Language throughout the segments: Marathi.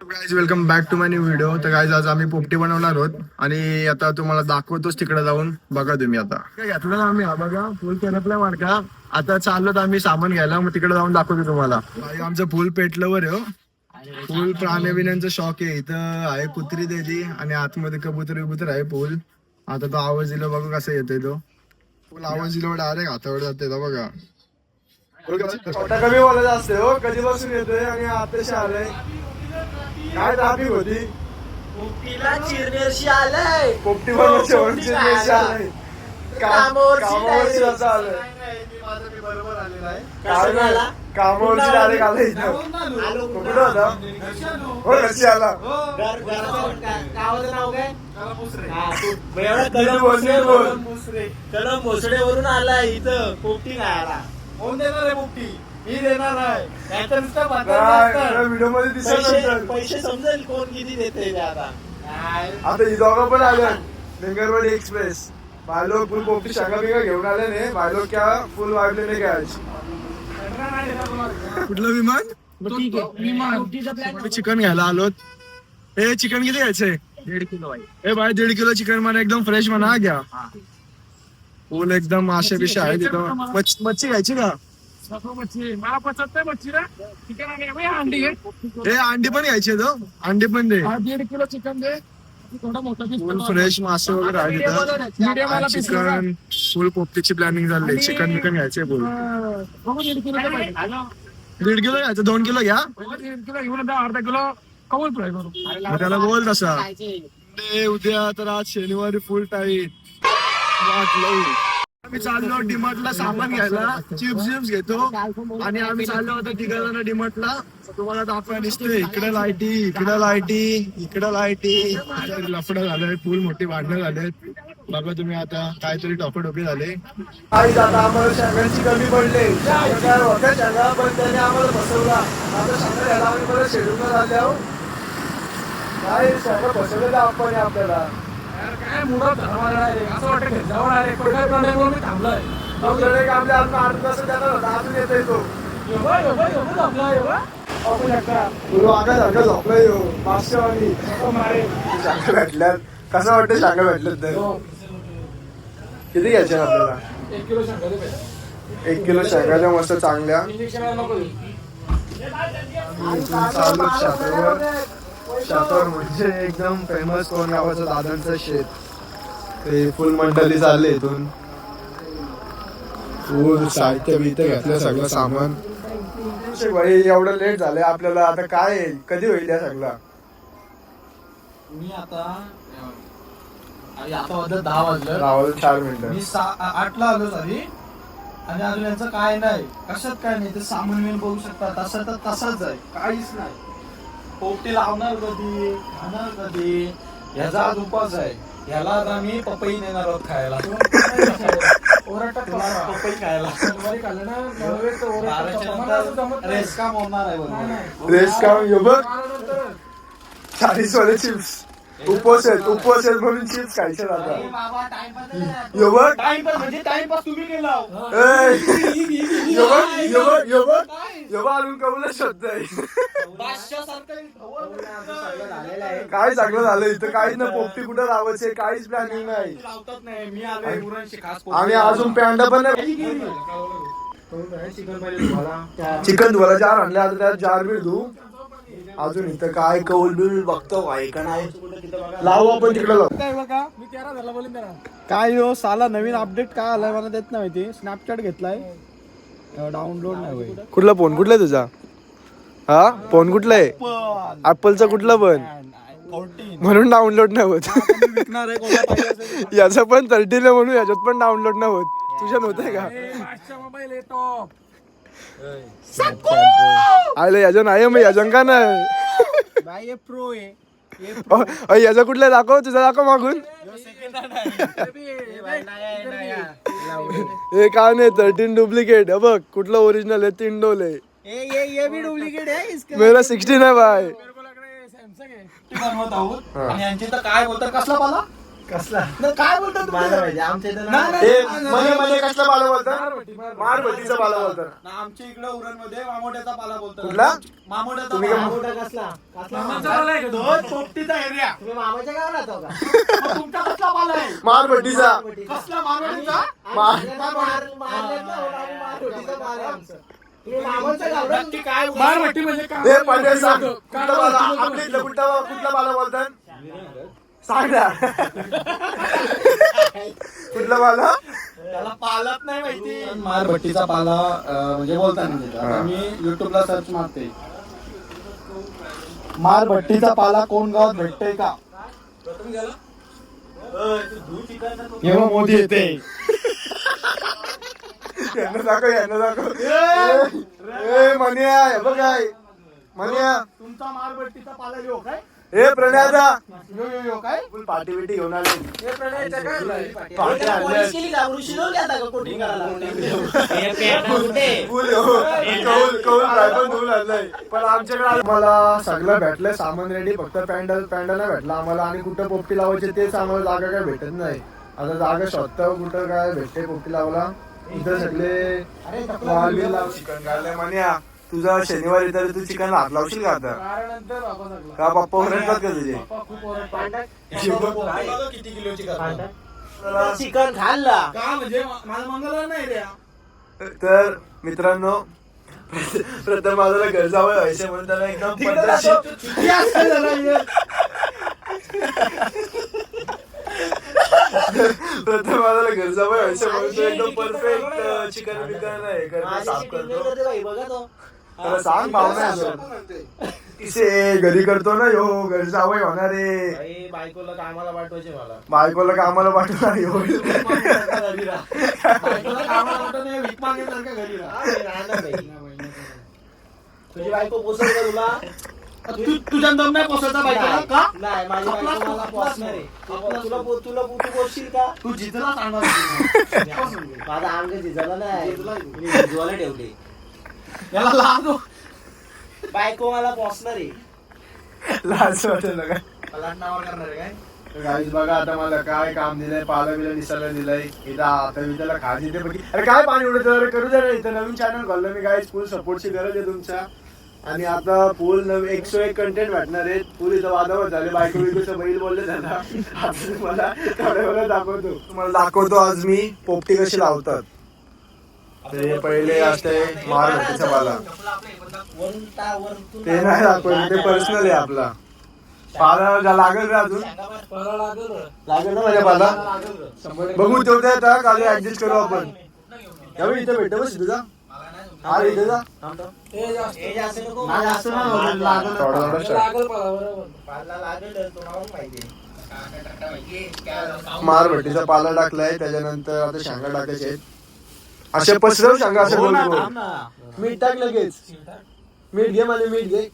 Guys welcome back to my new video तर गाईज आज आम्ही पोपटी बनवणार आहोत. आणि आता तुम्हाला दाखवतोच तिकडे जाऊन. बघा तुम्ही आता. काय घेतलं ना आम्ही हा बघा. फुल केनपला मार्का. आता चाललो आम्ही सामान घ्यायला. मग तिकडे जाऊन दाखवतो तुम्हाला. आमचं फुल पेटलं वर हो. फुल प्राण्याबिण्यांचं शॉक आहे. इथं आहे कुत्री दिली आणि आतमध्ये कबूतर विबूतर आहे फुल आता तो आवाज दिला बघा कसं येतोय तो. फुल आवाज दिला डायरेक्ट हातावर जाते बघा. कमी बोलायचं असते हो. कधीपासून येतोय आणि आताशी आलंय काय ट्राफिक होती? पोपटीला चिरनेरशी आलंय. पोपटी बनवायची वरची मेशी आलंय. काम- कामावरची. असं आलंय. कामावरची डायरेक्ट इथं. कुठं होता? हो घरची आला हा, कलम कलम भोसडेवरून आला इथं. पोपटी खायला कोण देणार आहे पोपटी? मी देणार आहे. नाहीतर नुसतं काय म्हातारं व्हिडिओमध्ये दिसत पैसे नसेल. पैसे समजेल कोण किती देते ते आता? आता ही दोघं पण आल्या लिंगरवाडी एक्सप्रेस. बायलो फुल पोपटी शाखा बिगा घेऊन आले ने. बायलो क्या फुल वाढले नाही काय कुठलं विमान? चिकन घ्यायला आलोत हे चिकन किती घ्यायचंय? दीड किलो आहे. ए बाय दीड किलो चिकन म्हणा एकदम फ्रेश म्हणा हा घ्या. फुल एकदम मासे बिशे आहे तिथं. मच्छ- मच्छी घ्यायची का? मला पचत नाही मच्छी ना चिकन आणि बाई, अंडी घे हे अंडी पण घ्यायची तो अंडी पण दे. हा, दीड किलो चिकन दे. थोडा मोठा piece फुल. फ्रेश मासे वगैरे आहे तिथं. चिकन फुल पोपटीची प्लॅनिंग झाली चिकन बिकन घ्यायचे फुल. हा, बघू दीड किलो. दीड घ्यायचं दोन किलो घ्या. दीड किलो घेऊन अर्धा किलो. कबूल फ्राय करू. मग त्याला बोल तसा. उद्या तर आज शनिवारी फुल वाट लावू आम्ही चाललो डिमार्टला सामान घ्यायला. चिप्स चिप्स घेतो. आणि आम्ही चाललो होतो तिघा जण डिमार्टला तुम्हाला दाखवा दिसतोय. इकडे लाईटी इकडे लाईटी इकडे लाईटी. लफडं झालंय. पूल मोठी भांडणं झालेत. बाबा तुम्ही आता काहीतरी टोपे झाले. काही आता आम्हाला शंकरची कमी पडले. पण त्याने आम्हाला बसवला. आता शंकर याला आम्ही परत शेड्यूल झाल्यावर काय शंकर बसवलं आपण आपल्याला. काय मुडा धरवायला आहे. असं वाटतं की जवळ आहे रे. कोणत्या प्राण्यामुळे मी थांबलोय आपल्या आठ तास होता अजून येतोय तो एवढं, एवढं, एवढं थांबलोय, एवढं. बघू शकता. तुला वागा सारखं झोपलाय यो मागच्यावानी नको मारे. शांगा भेटल्यात कसं वाटतं शांगा भेटल्यात तर हो. किती घ्यायच्या आपल्याला एक किलो. एक शेंगाच्या मस्त चांगल्या शातावर म्हणजे एकदम फेमस कोण गावाचं दादांचं शेत ते फुल मंडळी चालले इथून. फुल साहित्य बिहित्य घेतलं सगळं सामान. भाई एवढं लेट झालंय आपल्याला आता काय आहे? कधी होईल या सगळा? मी आता आणि आता वाजलं दहा वाजलं. राहुल चार मिनिटं. मी आठला आलो सॉरी आणि अजून यांचं काय नाही. कशात काय नाही ते सामान मी बघू शकता तसं तर तसंच आहे. काहीच नाही. पोपटी लावणार कधी खाणार कधी ह्याचा आज उपास आहे. ह्याला आता मी पपई नेणार आहोत खायला. पप्पा. पपई खायला. सोमवारी खाल्लं ना, नॉनव्हेज तर ओरडतात. बाराच्या पप्पा. मला असं जमत नंतर नाही. रेस काम होणार आहे नाही, बरोबर. नाही. रेस काम यो बघ. बारानंतर. चाळीस वाले चिप्स उपवास आहेत उपवास आहेत म्हणून चिप्स खायचे आता. बाबा टाइमपास यो बघ. टाइमपास म्हणजे टाइमपास तुम्ही केला. ए, यो बघ यो बघ यो बघ. अजून कबूल शब्द आहे. काय चांगलं झालं इथं? काहीच ना पोपटी कुठं लावायचे? काहीच प्लॅनिंग नाही. लावतात नाही. मी आलोय मुलांशी खास आणि अजून पॅन्डा पण नाही. चिकन धुवायला जार आणले. आता त्यात जार बी धू अजून इथं काय कौल बिल बघतो काय का नाही? लावू आपण तिकडे लावू. काय हो साला नवीन अपडेट काय आलाय मला देत नाही माहिती. स्नॅपचॅट घेतलाय. डाउनलोड नाही होईल. कुठला फोन? कुठला आहे तुझा? हा? फोन कुठला आहे? ऍपलचा कुठला पण? म्हणून डाउनलोड नाही होत. आहे. याचा पण थर्टीला म्हणून याच्यात पण डाउनलोड नाही होत. तुझ्या नव्हतं का? मोबाईल येतो आयला याच्या नाही मग याच्या का नाही? हे प्रो आहे. हे अ, अ, याचा कुठला दाखव? तुझा दाखव मागून. हे काय नाही थर्टीन डुप्लिकेट बघ कुठलं ओरिजिनल आहे तीन डोल आहे. ये ये ये भी डुप्लिकेट आहे इसका मेरा सिक्स्टीन आहे. बाय सॅमसंग आहे बनवत आहोत. आणि यांची तर काय बोलतात? कसला पाला? कसला? ना काय बोलतात तुम्ही? आमच्या इथं नाही, नाही. ए, कसला पाला पाला ना, आमच्या इकडे उरणमध्ये मामोट्याचा पाला बोलतात. कुठला? मामोट्याचा तुम्ही पाला. मामोटा कसला? कसला मामा? तो पोपटीचा एरिया तुम्ही मामाच्या गावात राहतो का? तुमचा कसला पाला आहे? कसला मामोट्याचा मार- आम्ही मार- मारलेत ना, म्हणून आम्ही मारभट्टीचं मार आहे आमचं. तुम्ही मामाच्या गावात नक्की काय म्हणजे काय? ए कुठला पाला? बोलतो? आपल्या इथलं कुठला कुठला पाला बोलतात सांग ना. कुठला पाला? त्याला पालक नाही माहिती. मारभट्टीचा पाला अं, म्हणजे बोलताना म्हणजे. आता मी युट्यूबला सर्च मारते. मारभट्टीचा पाला कोण गावात भेटतोय का? केव्हा मोदी येते. यांना दाखव यांना दाखव. ए मनिया हे बघ काय. मनिया. तुमचा मारभट्टीचा पाला यो काय? ए प्रणयाचा. यो यो यो काय? फुल पार्टी बिटी घेऊन आले. हे झालंय? पार्टी एका आणले पोलीस केली का? ऋषी नव्हते आता का कोटिंग करायला? हे. हो. कौल कौल ड्रायव्हर धुवून आणलाय. पण आमच्याकडे आम्हाला सगळं भेटलंय. सामान रेडी फक्त पॅन्डल पॅन्डल नाही भेटला आम्हाला. आणि कुठं पोपटी लावायचे तेच आम्हाला जागा काय भेटत नाही. आता जागा शोधता कुठं काय भेटते पोपटी लावायला? इथं सगळे चिकन म्हण्या तुझा शनिवार येतात तू चिकन हात लावशील का आता वारानंतर बाबा सगळं. का पप्पा ओरडतात का तुझे खूप ओरडतात. किती किलोची. चिकन खाल्ला का म्हणजे माझा मंगळवार नाही रे तर मित्रांनो प्रथम माझ्याला घर जावं व्हायचं म्हणून त्याला एकदम पद्धतशीर किती असतं जरा हे? प्रथम माझ्याला घर जावं व्हायचं म्हणून तो एकदम परफेक्ट चिकन बिकन हे करतो माझी साफ करतो बघा तो. त्याला सांग पाहुणे. किसे घरी करतो ना यो घर जावं होणार रे बाई, बायकोला कामाला पाठवायचे मला. बायकोला कामाला पाठवणार यो. बायकोला कामाला वाटत नाही, भीक मागण्यासारखं घरी राहा. हा, मी राहणार बाई. तुझी बायको का तुला? तू तुझ्या दम नाही पोसायचा बायकोला? का? नाही माझी बायको मला आहे. तुला पो- तुला तू पोचशील का? तू जिजला सांगणार माझा अंग झिजला नाही. मी झिजवायला ठेवले. याला. बायको मला पोचणार आहे लाज वाटेल का करणार आहे काय? बघा आता मला काय काम दिलंय पाला बिला दिसायला दिलंय. इथं आता मी त्याला बघी. अरे काय पाणी उडत अरे करू दे ना इथं नवीन चॅनल खोललं मी गाईज फुल सपोर्टची गरज आहे तुमच्या. आणि आता फुल नवीन एकशे एक कंटेंट भेटणार आहेत. फुल इथं वादावत झाले. बायको बिकोचं बैल बोलले त्यांना. आता तुम्हाला थोड्या वेळा दाखवतो. तुम्हाला दाखवतो आज मी पोपटी कशी लावतात. ते पहिले असते मारभट्टीचा बाला ते नाही दाखवत ते पर्सनल आहे आपला. पाला लागेल रे अजून? लागेल ना माझ्या पाला? बघू तेवढ्या आता खाली ऍडजस्ट करू आपण. त्यावेळी इथे भेटत बस तुझा हा रे, जा. हे जास्त. पाला टाकलाय त्याच्यानंतर आता शांगा टाकायचे आहेत. असे पसरव शेंगा असं हो गोल ना. मीठ टाक लगेच. मीठ घे मला मीठ घे.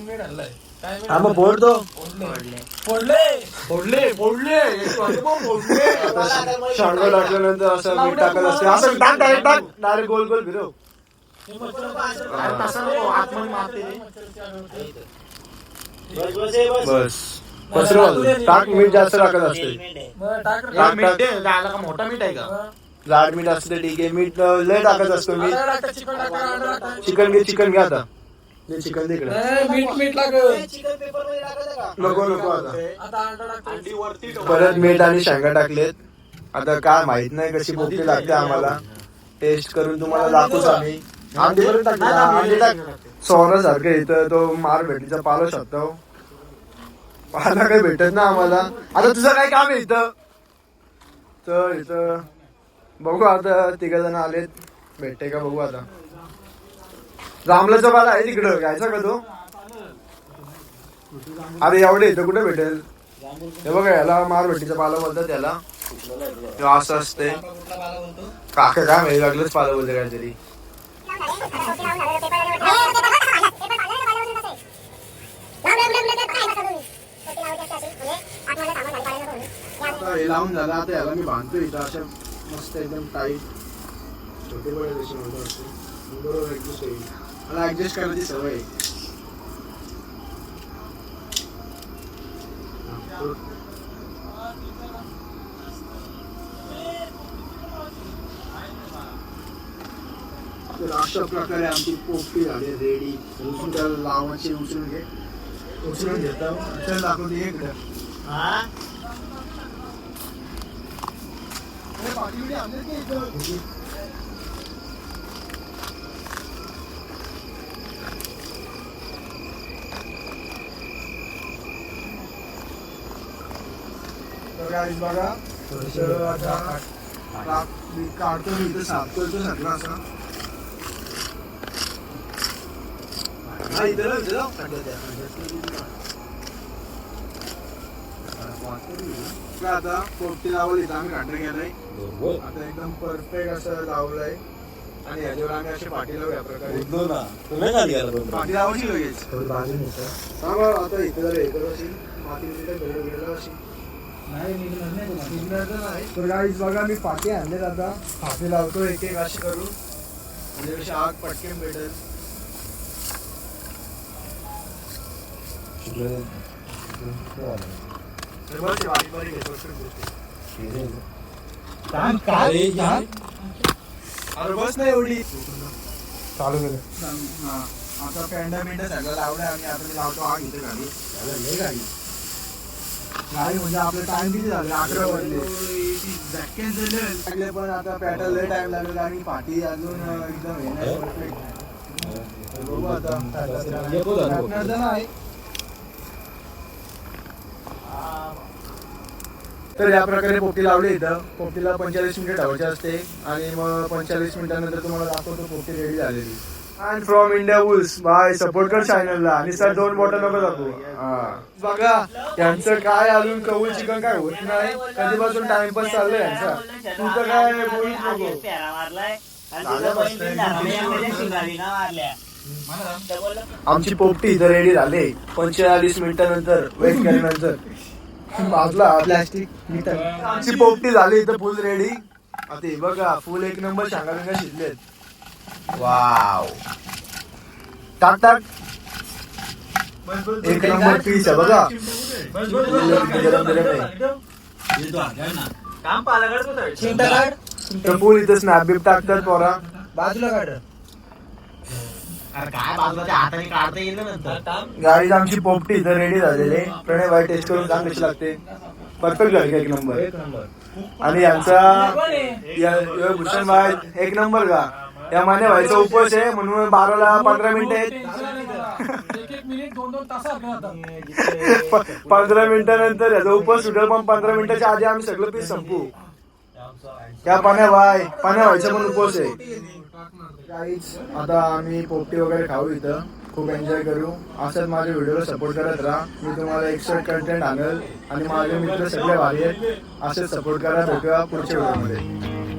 मीठ आणलंय. काय हा मग फोडतो. फोडले. फोडले. फोडले. टाकल्यानंतर असं मीठ टाकत असते. असं टाक डायरेक्ट टाक. डायरेक्ट गोल गोल फिरव. बस बस हे बस. बस. पसरव टाक मीठ. जास्त टाकत असते. टाक हे मोठा मीठ आहे का? जाड मीठ असते ठीक आहे. मीठ लय टाकत असतो मी. चिकन घे चिकन घे आता. ते चिकन दे इकडे नाही, मीठ मीठ लागेल. चिकन पेपरमध्ये टाकायचं का नको नको आता अंडा टाकतो. परत मीठ आणि शेंगा टाकलेत. आता काय माहीत नाही कशी पोपटी लागते आम्हाला. टेस्ट करून तुम्हाला दाखवूच आम्ही. अंडी परत टाकली. टाक. इथं तो मार भेटीचा पालो शकतो पाला काही भेटत ना आम्हाला. आता तुझं काय काम आहे इथं? तर इथं. बघू आता तिघ जण आलेत. भेटते का बघू आता. जांभळाचा बाला आहे तिकडं. घ्यायचा का तो? अरे एवढे इथं कुठे भेटेल? हे बघा याला मारभट्टीचा पाला बोलतात त्याला. असं असते काका काय माहिती लागलंच पाला बोलते काहीतरी. लावून झाला आता याला मी बांधतो इथं. अशा मस्त एकदम टाईट छोटे पडेल जशी मला वाटते बरोबर ऍडजस्ट होईल मला ऍडजस्ट करायची सवय. आहे. तर अशा प्रकारे आमची पोपटी झाली रेडी. उचलून त्याला लावायची उचलून घे. उचलून घेतो. चल दाखवते इकडे तर guys बघा थोडंसं आता राख मी काढतो मी इथं साफ करतो सगळं असं हा इथं लाव, इथं तर आता पोपटी लावली इथं आम्ही काढणं गेलंय आता एकदम परफेक्ट असं लावलंय. आणि याच्यावर आम्ही असे पाठी लावू या प्रकारे. पाठी लावायची लगेच? थांबा, आता इथं जरा हे करू अशी माती तिथं गेलं अशी. नाही निघणार तर. तर बघा मी पाठी आणलेत आता. पाठी लावतो एक एक अशी करू. म्हणजे कशी आग पटकन भेटेल. अरे बस नाही एवढी चालू केलं. हा. आता पेंडा बिंडा सगळं लावलंय आणि आता मी लावतो आग इथे गाडी. म्हणजे आपलं टाइम किती झाले अकरा वाजले लागले पण आता पॅटर्न लय टाइम लागेल आणि पाठी अजून एकदम हे नाही. तर बघू आता नाही. तर या प्रकारे पोपटी लावली इथं. पोपटीला पंचेचाळीस मिनिटं ठेवायची असते. आणि मग पंचेचाळीस मिनिटानंतर तुम्हाला दाखवतो पोपटी रेडी झालेली. And from India vlogs bye support कर चॅनलला आणि सर दोन बॉटल नको दाखवू. हा. बघा यांचं काय अजून कौल चिकन काय होत नाही. कधीपासून टाइमपास चाललंय यांचा. तू तर काय बोलूच नको. आमची पोपटी इथं रेडी झाली. पंचेचाळीस मिनिटानंतर वेट केल्यानंतर. बाजूला प्लॅस्टिक आमची पोपटी झाली इथं फुल रेडी आता हे बघा फुल एक नंबर शांगा बिंगा शिजलेत वाव टाक टाक. एक नंबर पीस आहे बघा. गरम गरम आहे. तर फुल इथं स्नॅप बिप टाकतात पोरा. बाजूला काढ. काय बाजूच्या हाताने काढता येईल ना नंतर? गाडी आमची पोपटी इथं रेडी झालेली. प्रणय भाई टेस्ट करून सांग कशी लागते? परफेक्ट झाली एक नंबर आणि यांचा या- या भूषण भाई एक नंबर का? या माने व्हायचा उपवास आहे म्हणून बाराला पंधरा मिनिटं आहेत. एक एक मिनिट दोन दोन तास आपल्या हातात प- पंधरा मिनिटानंतर याचा उपवास सुटेल पण पंधरा मिनिटाच्या आधी आम्ही सगळं पीस संपू. त्या पाण्या भाई पाण्या व्हायचा पण उपवास आहे. काहीच आता आम्ही पोपटी वगैरे खाऊ इथं. खूप एन्जॉय करू. असंच माझ्या व्हिडिओला सपोर्ट करत राहा. मी तुम्हाला एक्स्ट्रा कंटेंट आणेल. आणि माझे मित्र सगळे भारी आहेत. सपोर्ट करा भेटूया पुढच्या व्हिडिओमध्ये